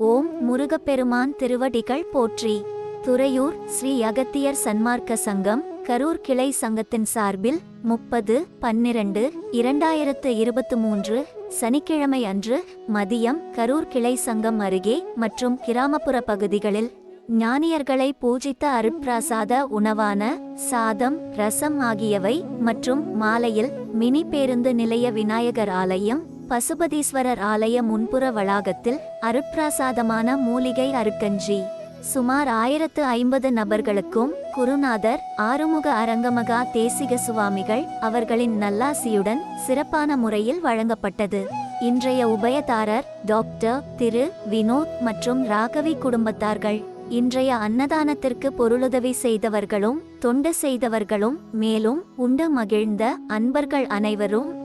ஓம் முருகப்பெருமான் திருவடிகள் போற்றி. துறையூர் ஸ்ரீ அகத்தியர் சன்மார்க்க சங்கம் கரூர் கிளை சங்கத்தின் சார்பில் முப்பது பன்னிரண்டு இரண்டாயிரத்து இருபத்து மூன்று சனிக்கிழமை அன்று மதியம் கரூர் கிளை சங்கம் அருகே மற்றும் கிராமப்புற பகுதிகளில் ஞானியர்களை பூஜித்த அருட்பிராசாத உணவான சாதம் ரசம் ஆகியவை மற்றும் மாலையில் மினி பேருந்து நிலைய விநாயகர் ஆலயம் பசுபதீஸ்வரர் ஆலய முன்புற வளாகத்தில் அருட்பிரசாதமான மூலிகை அருக்கஞ்சி. சுமார் ஆயிரத்து ஐம்பது நபர்களுக்கும் குருநாதர் ஆறுமுக அரங்கமகா தேசிக சுவாமிகள் அவர்களின் நல்லாசியுடன் சிறப்பான முறையில் வழங்கப்பட்டது. இன்றைய உபயதாரர் டாக்டர் திரு வினோத் மற்றும் ராகவி குடும்பத்தார்கள். இன்றைய அன்னதானத்திற்கு பொருளுதவி செய்தவர்களும் தொண்டு செய்தவர்களும் மேலும் உண்டு மகிழ்ந்த அன்பர்கள் அனைவரும்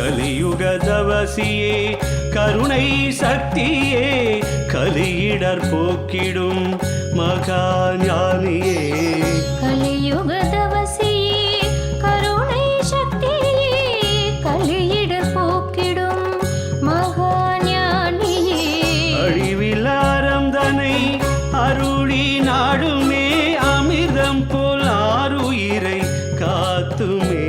கலியுக தவசியே கருணை சக்தியே கலியிடர் போக்கிடும் மகா ஞானியே கலியுக தவசியே கருணை சக்தியே கலியிடர் போக்கிடும் மகா ஞானியே அழிவிலாரம் நாடுமே அமிர்தம் போல் ஆறுயிரை காத்துமே.